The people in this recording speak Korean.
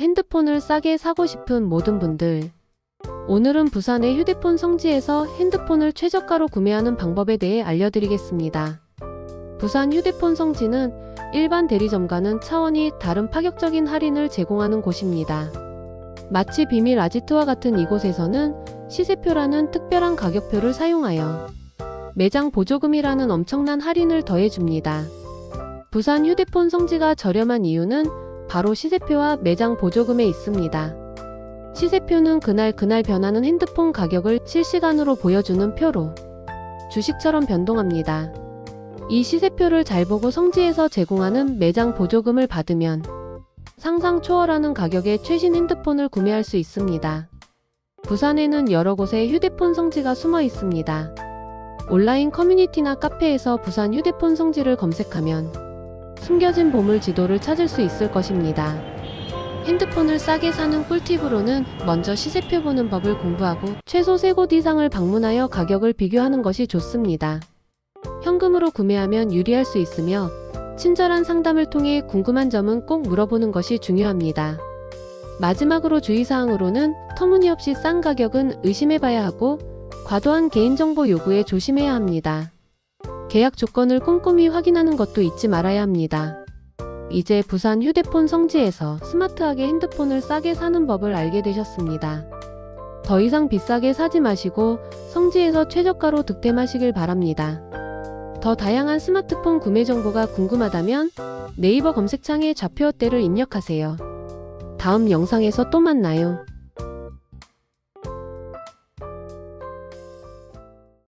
핸드폰을 싸게 사고 싶은 모든 분들. 오늘은 부산의 휴대폰 성지에서 핸드폰을 최저가로 구매하는 방법에 대해 알려드리겠습니다. 부산 휴대폰 성지는 일반 대리점과는 차원이 다른 파격적인 할인을 제공하는 곳입니다. 마치 비밀 아지트와 같은 이곳에서는 시세표라는 특별한 가격표를 사용하여 매장 보조금이라는 엄청난 할인을 더해줍니다. 부산 휴대폰 성지가 저렴한 이유는 바로 시세표와 매장 보조금에 있습니다. 시세표는 그날 그날 변하는 핸드폰 가격을 실시간으로 보여주는 표로 주식처럼 변동합니다. 이 시세표를 잘 보고 성지에서 제공하는 매장 보조금을 받으면 상상 초월하는 가격에 최신 핸드폰을 구매할 수 있습니다. 부산에는 여러 곳에 휴대폰 성지가 숨어 있습니다. 온라인 커뮤니티나 카페에서 부산 휴대폰 성지를 검색하면 숨겨진 보물 지도를 찾을 수 있을 것입니다. 핸드폰을 싸게 사는 꿀팁으로는 먼저 시세표 보는 법을 공부하고 최소 3곳 이상을 방문하여 가격을 비교하는 것이 좋습니다. 현금으로 구매하면 유리할 수 있으며 친절한 상담을 통해 궁금한 점은 꼭 물어보는 것이 중요합니다. 마지막으로 주의사항으로는 터무니없이 싼 가격은 의심해봐야 하고 과도한 개인정보 요구에 조심해야 합니다. 계약 조건을 꼼꼼히 확인하는 것도 잊지 말아야 합니다. 이제 부산 휴대폰 성지에서 스마트하게 핸드폰을 싸게 사는 법을 알게 되셨습니다. 더 이상 비싸게 사지 마시고 성지에서 최저가로 득템하시길 바랍니다. 더 다양한 스마트폰 구매 정보가 궁금하다면 네이버 검색창에 좌표 어때를 입력하세요. 다음 영상에서 또 만나요.